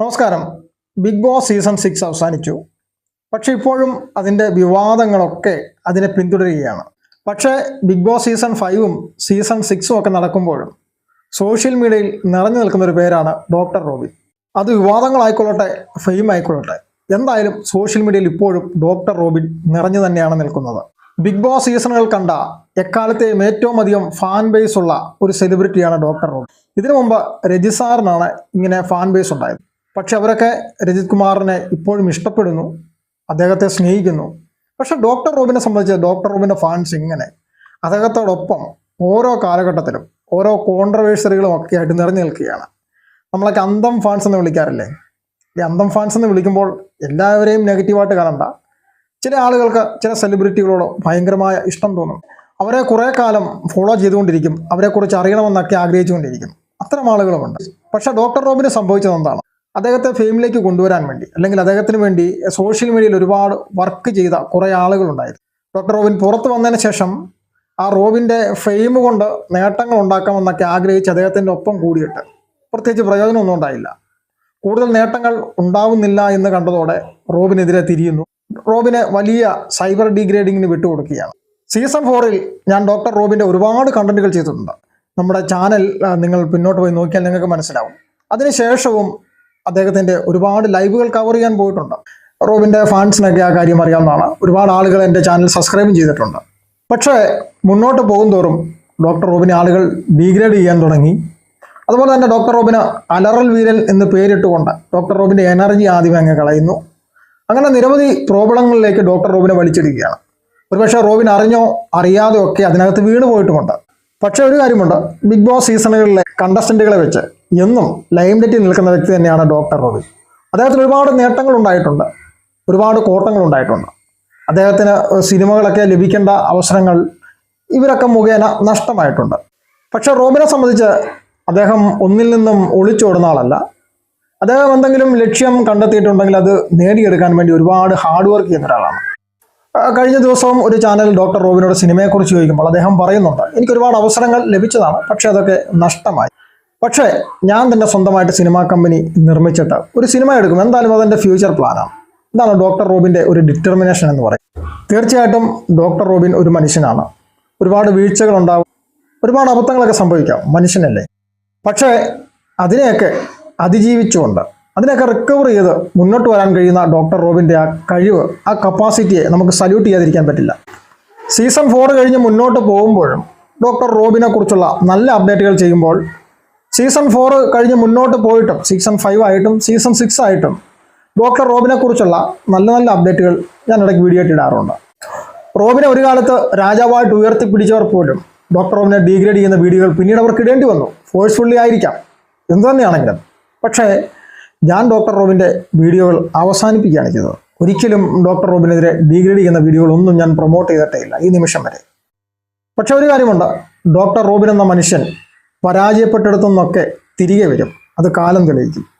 നമസ്കാരം. Big Boss season six അവസാനിച്ചു. പക്ഷെ ഇപ്പോഴും അതിന്റെ വിവാദങ്ങളൊക്കെ അതിനെ പിന്തുടരുകയാണ്. പക്ഷേ ബിഗ് ബോസ് സീസൺ ഫൈവും സീസൺ സിക്സും ഒക്കെ നടക്കുമ്പോഴും സോഷ്യൽ മീഡിയയിൽ നിറഞ്ഞു നിൽക്കുന്ന ഒരു പേരാണ് ഡോക്ടർ റോബിൻ അത് വിവാദങ്ങളായിക്കൊള്ളട്ടെ ഫെയിം ആയിക്കൊള്ളട്ടെ. എന്തായാലും സോഷ്യൽ മീഡിയയിൽ ഇപ്പോഴും ഡോക്ടർ റോബിൻ നിറഞ്ഞു തന്നെയാണ് നിൽക്കുന്നത്. ബിഗ് ബോസ് സീസണുകൾ കണ്ട എക്കാലത്തെയും ഏറ്റവും അധികം ഫാൻ ബേസ് ഉള്ള ഒരു സെലിബ്രിറ്റിയാണ് ഡോക്ടർ റോബിൻ ഇതിനു മുമ്പ് രജിസാറിനാണ് ഇങ്ങനെ ഫാൻ ബേസ് ഉണ്ടായത്. പക്ഷെ അവരൊക്കെ രജിത് കുമാറിനെ ഇപ്പോഴും ഇഷ്ടപ്പെടുന്നു അദ്ദേഹത്തെ സ്നേഹിക്കുന്നു. പക്ഷെ ഡോക്ടർ റോബിനെ സംബന്ധിച്ച് ഡോക്ടർ റോബിന്റെ ഫാൻസ് ഇങ്ങനെ. അദ്ദേഹത്തോടൊപ്പം ഓരോ കാലഘട്ടത്തിലും ഓരോ കോൺട്രവേഴ്സറികളും ഒക്കെ ആയിട്ട് നിറഞ്ഞു നിൽക്കുകയാണ്. നമ്മളൊക്കെ അന്തം ഫാൻസ് എന്ന് വിളിക്കാറില്ലേ? ഈ അന്തം ഫാൻസ് എന്ന് വിളിക്കുമ്പോൾ എല്ലാവരെയും നെഗറ്റീവായിട്ട് കാണണ്ട. ചില ആളുകൾക്ക് ചില സെലിബ്രിറ്റികളോട് ഭയങ്കരമായ ഇഷ്ടം തോന്നും. അവരെ കുറേ കാലം ഫോളോ ചെയ്തുകൊണ്ടിരിക്കും. അവരെക്കുറിച്ച് അറിയണമെന്നൊക്കെ ആഗ്രഹിച്ചുകൊണ്ടിരിക്കും. അത്തരം ആളുകളുമുണ്ട്. പക്ഷേ ഡോക്ടർ റോബിന് സംഭവിച്ചത് എന്താണ്? അദ്ദേഹത്തെ ഫെയിമിലേക്ക് കൊണ്ടുവരാൻ വേണ്ടി അല്ലെങ്കിൽ അദ്ദേഹത്തിന് വേണ്ടി സോഷ്യൽ മീഡിയയിൽ ഒരുപാട് വർക്ക് ചെയ്ത കുറേ ആളുകളുണ്ടായിരുന്നു. ഡോക്ടർ റോബിൻ പുറത്ത് വന്നതിന് ശേഷം ആ റോബിന്റെ ഫെയിം കൊണ്ട് നേട്ടങ്ങൾ ഉണ്ടാക്കാമെന്നൊക്കെ ആഗ്രഹിച്ച് അദ്ദേഹത്തിന്റെ ഒപ്പം കൂടിയിട്ട് പ്രത്യേകിച്ച് പ്രയോജനമൊന്നും ഉണ്ടായില്ല. കൂടുതൽ നേട്ടങ്ങൾ ഉണ്ടാവുന്നില്ല എന്ന് കണ്ടതോടെ റോബിനെതിരെ തിരിയുന്നു. റോബിനെ വലിയ സൈബർ ഡീഗ്രേഡിങ്ങിന് വിട്ടുകൊടുക്കുകയാണ്. സീസൺ ഫോറിൽ ഞാൻ ഡോക്ടർ റോബിന്റെ ഒരുപാട് കണ്ടന്റുകൾ ചെയ്തിട്ടുണ്ട്. നമ്മുടെ ചാനൽ നിങ്ങൾ പിന്നോട്ട് പോയി നോക്കിയാൽ നിങ്ങൾക്ക് മനസ്സിലാവും. അതിനുശേഷവും അദ്ദേഹത്തിന്റെ ഒരുപാട് ലൈവുകൾ കവർ ചെയ്യാൻ പോയിട്ടുണ്ട്. റോബിന്റെ ഫാൻസിനൊക്കെ ആ കാര്യം അറിയാവുന്നതാണ്. ഒരുപാട് ആളുകൾ എന്റെ ചാനൽ സബ്സ്ക്രൈബും ചെയ്തിട്ടുണ്ട്. പക്ഷേ മുന്നോട്ട് പോകും തോറും ഡോക്ടർ റോബിനെ ആളുകൾ ഡീഗ്രേഡ് ചെയ്യാൻ തുടങ്ങി. അതുപോലെ തന്നെ ഡോക്ടർ റോബിന് അലറൽ വീരൽ എന്ന് പേരിട്ടുകൊണ്ട് ഡോക്ടർ റോബിന്റെ എനർജി ആദ്യമേ അങ്ങ് കളയുന്നു. അങ്ങനെ നിരവധി പ്രോബ്ലങ്ങളിലേക്ക് ഡോക്ടർ റോബിനെ വലിച്ചെടുക്കുകയാണ് ഒരുപക്ഷെ റോബിൻ അറിഞ്ഞോ അറിയാതെയോ ഒക്കെ അതിനകത്ത് വീണ് പോയിട്ടുമുണ്ട് പക്ഷേ ഒരു കാര്യമുണ്ട്. ബിഗ് ബോസ് സീസണുകളിലെ കണ്ടസ്റ്റന്റുകളെ വെച്ച് എന്നും ലൈം ലൈറ്റിൽ നിൽക്കുന്ന വ്യക്തി തന്നെയാണ് ഡോക്ടർ റോബിൻ അദ്ദേഹത്തിന് ഒരുപാട് നേട്ടങ്ങൾ ഉണ്ടായിട്ടുണ്ട്. ഒരുപാട് കോട്ടങ്ങൾ ഉണ്ടായിട്ടുണ്ട്. അദ്ദേഹത്തിന് സിനിമകളൊക്കെ ലഭിക്കേണ്ട അവസരങ്ങൾ ഇവരൊക്കെ മുഖേന നഷ്ടമായിട്ടുണ്ട്. പക്ഷെ റോബിനെ സംബന്ധിച്ച് അദ്ദേഹം ഒന്നിൽ നിന്നും ഒളിച്ചോടുന്ന ആളല്ല. അദ്ദേഹം എന്തെങ്കിലും ലക്ഷ്യം കണ്ടെത്തിയിട്ടുണ്ടെങ്കിൽ അത് നേടിയെടുക്കാൻ വേണ്ടി ഒരുപാട് ഹാർഡ് വർക്ക് ചെയ്യുന്ന ഒരാളാണ്. കഴിഞ്ഞ ദിവസവും ഒരു ചാനൽ ഡോക്ടർ റോബിനോട് സിനിമയെക്കുറിച്ച് ചോദിക്കുമ്പോൾ അദ്ദേഹം പറയുന്നുണ്ട് എനിക്ക് ഒരുപാട് അവസരങ്ങൾ ലഭിച്ചതാണ് പക്ഷേ അതൊക്കെ നഷ്ടമായി. പക്ഷേ ഞാൻ തന്നെ സ്വന്തമായിട്ട് സിനിമാ കമ്പനി നിർമ്മിച്ചിട്ട് ഒരു സിനിമ എടുക്കും. എന്തായാലും അതെന്റെ ഫ്യൂച്ചർ പ്ലാനാണ് ഇതാണ് ഡോക്ടർ റോബിന്റെ ഒരു ഡിറ്റർമിനേഷൻ എന്ന് പറയും തീർച്ചയായിട്ടും ഡോക്ടർ റോബിൻ ഒരു മനുഷ്യനാണ്. ഒരുപാട് വീഴ്ചകൾ ഉണ്ടാവും. ഒരുപാട് അബദ്ധങ്ങളൊക്കെ സംഭവിക്കാം. മനുഷ്യനല്ലേ? പക്ഷേ അതിനെയൊക്കെ അതിജീവിച്ചുകൊണ്ട് അതിനെയൊക്കെ റിക്കവർ ചെയ്ത് മുന്നോട്ട് വരാൻ കഴിയുന്ന ഡോക്ടർ റോബിന്റെ ആ കഴിവ് ആ കപ്പാസിറ്റിയെ നമുക്ക് സല്യൂട്ട് ചെയ്യാതിരിക്കാൻ പറ്റില്ല. സീസൺ ഫോർ കഴിഞ്ഞ് മുന്നോട്ട് പോകുമ്പോഴും ഡോക്ടർ റോബിനെ കുറിച്ചുള്ള നല്ല അപ്ഡേറ്റുകൾ ചെയ്യുമ്പോൾ സീസൺ ഫോർ കഴിഞ്ഞ് മുന്നോട്ട് പോയിട്ടും സീസൺ ഫൈവ് ആയിട്ടും സീസൺ സിക്സ് ആയിട്ടും ഡോക്ടർ റോബിനെ കുറിച്ചുള്ള നല്ല നല്ല അപ്ഡേറ്റുകൾ ഞാൻ ഇടയ്ക്ക് വീഡിയോ ആയിട്ട് ഇടാറുണ്ട്. റോബിനെ ഒരു കാലത്ത് രാജാവായിട്ട് ഉയർത്തിപ്പിടിച്ചവർ പോലും ഡോക്ടർ റോബിനെ ഡീഗ്രേഡ് ചെയ്യുന്ന വീഡിയോകൾ പിന്നീട് അവർക്ക് ഇടേണ്ടി വന്നു. ഫോഴ്സ്ഫുള്ളി ആയിരിക്കാം എന്തു തന്നെയാണെങ്കിലും. പക്ഷേ ഞാൻ ഡോക്ടർ റോബിന്റെ വീഡിയോകൾ അവസാനിപ്പിക്കുകയാണ് ചെയ്തത്. ഒരിക്കലും ഡോക്ടർ റോബിനെതിരെ ഡീഗ്രേഡ് ചെയ്യുന്ന വീഡിയോകളൊന്നും ഞാൻ പ്രൊമോട്ട് ചെയ്തിട്ടേ ഈ നിമിഷം വരെ. പക്ഷേ ഒരു കാര്യമുണ്ട്. ഡോക്ടർ റോബിൻ എന്ന മനുഷ്യൻ പരാജയപ്പെട്ടിടത്തു നിന്നൊക്കെ തിരികെ വരും. അത് കാലം തെളിയിക്കും.